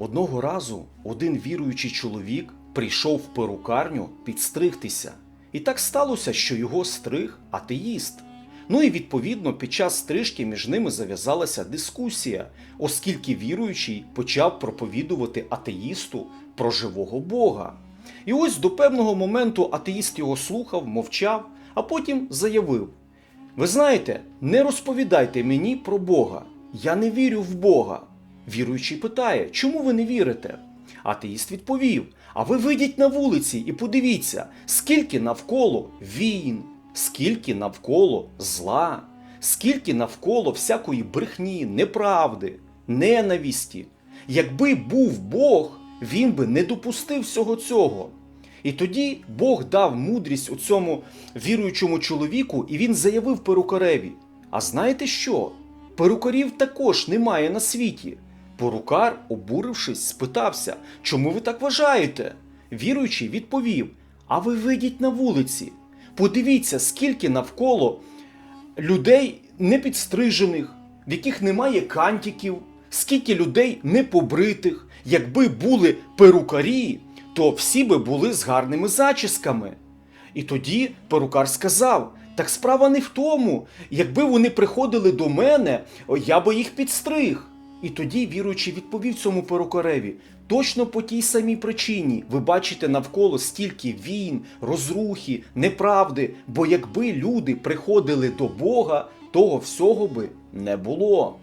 Одного разу один віруючий чоловік прийшов в перукарню підстригтися. І так сталося, що його стриг атеїст. Ну і відповідно під час стрижки між ними зав'язалася дискусія, оскільки віруючий почав проповідувати атеїсту про живого Бога. І ось до певного моменту атеїст його слухав, мовчав, а потім заявив: Ви знаєте, не розповідайте мені про Бога. Я не вірю в Бога. Віруючий питає, чому ви не вірите? Атеїст відповів: А ви вийдіть на вулиці і подивіться, скільки навколо війн, скільки навколо зла, скільки навколо всякої брехні, неправди, ненависті. Якби був Бог, він би не допустив всього цього. І тоді Бог дав мудрість у цьому віруючому чоловіку, і він заявив перукареві: А знаєте що? Перукарів також немає на світі. Перукар, обурившись, спитався, чому ви так вважаєте? Віруючий відповів: А ви вийдіть на вулиці, подивіться, скільки навколо людей непідстрижених, в яких немає кантиків, скільки людей непобритих. Якби були перукарі, то всі би були з гарними зачісками. І тоді перукар сказав: так справа не в тому, якби вони приходили до мене, я би їх підстриг. І тоді віруючий відповів цьому перукареві: точно по тій самій причині ви бачите навколо стільки війн, розрухи, неправди, бо якби люди приходили до Бога, того всього би не було.